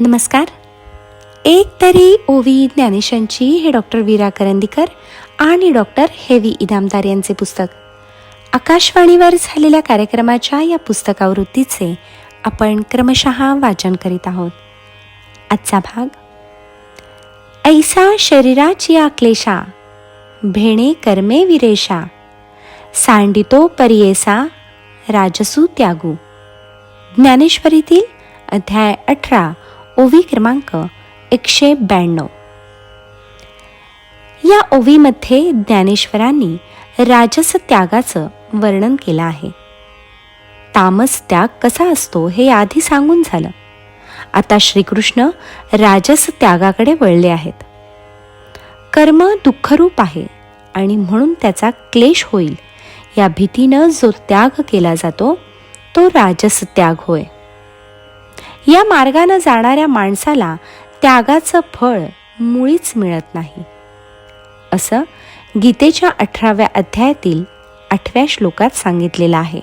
नमस्कार. एक तरी ओवी ज्ञानेशांची हे डॉक्टर वीरा करंदीकर आणि डॉक्टर हेवी इनामदार यांचे पुस्तक. आकाशवाणीवर झालेल्या कार्यक्रमाच्या या पुस्तकावृत्तीचे आपण क्रमशः वाचन करीत आहोत. आजचा भाग ऐसा शरीराची आक्लेशा भेणे कर्मे विरेशा सांडितो परियेसा राजसू त्यागू. ज्ञानेश्वरीतील अध्याय अठरा ओवी क्रमांक एकशे ब्याण्णव. या ओवीमध्ये ज्ञानेश्वरांनी राजस त्यागाचं वर्णन केलं आहे. तामस त्याग कसा असतो हे आधी सांगून झालं. आता श्रीकृष्ण राजस त्यागाकडे वळले आहेत. कर्म दुःखरूप आहे आणि म्हणून त्याचा क्लेश होईल. या भीतीनं जो त्याग केला जातो तो राजस त्याग होय. या मार्गानं जाणाऱ्या माणसाला त्यागाचं फळ मुळीच मिळत नाही. असं गीतेच्या अठराव्या अध्यायातील आठव्या श्लोकात सांगितलेलं आहे.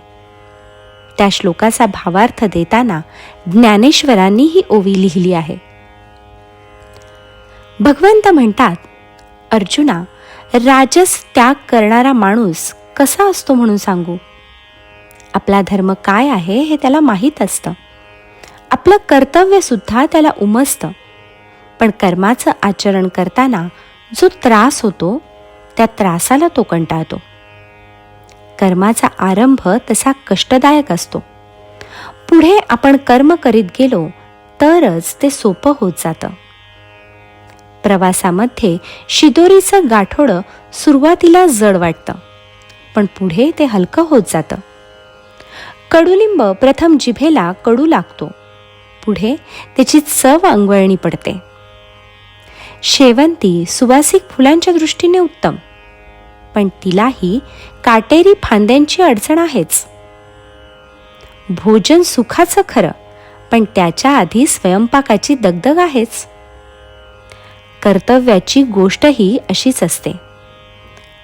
त्या श्लोकाचा भावार्थ देताना ज्ञानेश्वरांनी ही ओवी लिहिली आहे. भगवंत म्हणतात अर्जुना राजस त्याग करणारा माणूस कसा असतो म्हणून सांगू? आपला धर्म काय आहे हे त्याला माहीत असतं. आपलं कर्तव्यसुद्धा त्याला उमजतं. पण कर्माचं आचरण करताना जो त्रास होतो त्या त्रासाला तो कंटाळतो. कर्माचा आरंभ तसा कष्टदायक असतो. पुढे आपण कर्म करीत गेलो तरच ते सोपं होत जातं. प्रवासामध्ये शिदोरीचं गाठोडं सुरुवातीला जड वाटतं पण पुढे ते हलकं होत जातं. कडुलिंब प्रथम जिभेला कडू लागतो. पुढे त्याची चव अंगवळणी पडते. शेवंती सुवासिक फुलांच्या दृष्टीने उत्तम पण तिलाही काटेरी फांद्यांची अडचण आहेच. भोजन सुखाचं खरं पण त्याच्या आधी स्वयंपाकाची दगदग आहेच. कर्तव्याची गोष्टही अशीच असते.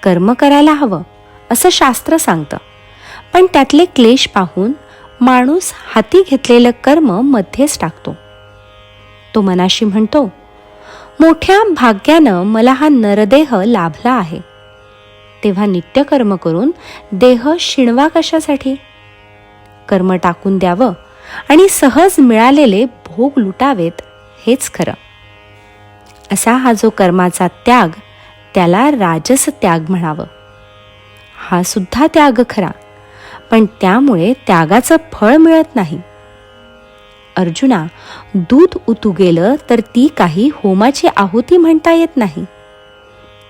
कर्म करायला हवं असं शास्त्र सांगतं पण त्यातले क्लेश पाहून माणूस हाती घेतलेलं कर्म मध्येच टाकतो. तो मनाशी म्हणतो मोठ्या भाग्यानं मला हा नरदेह लाभला आहे. तेव्हा नित्यकर्म करून देह शिणवा कशासाठी? कर्म टाकून द्यावं आणि सहज मिळालेले भोग लुटावेत हेच खरं. असा हा जो कर्माचा त्याग त्याला राजस त्याग म्हणावं. हा सुद्धा त्याग खरा. पण त्यामुळे त्यागाचं फळ मिळत नाही. अर्जुना दूध उतू गेलं तर ती काही होमाची आहुती म्हणता येत नाही.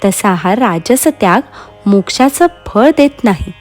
तसा हा राजस त्याग मोक्षाचं फळ देत नाही.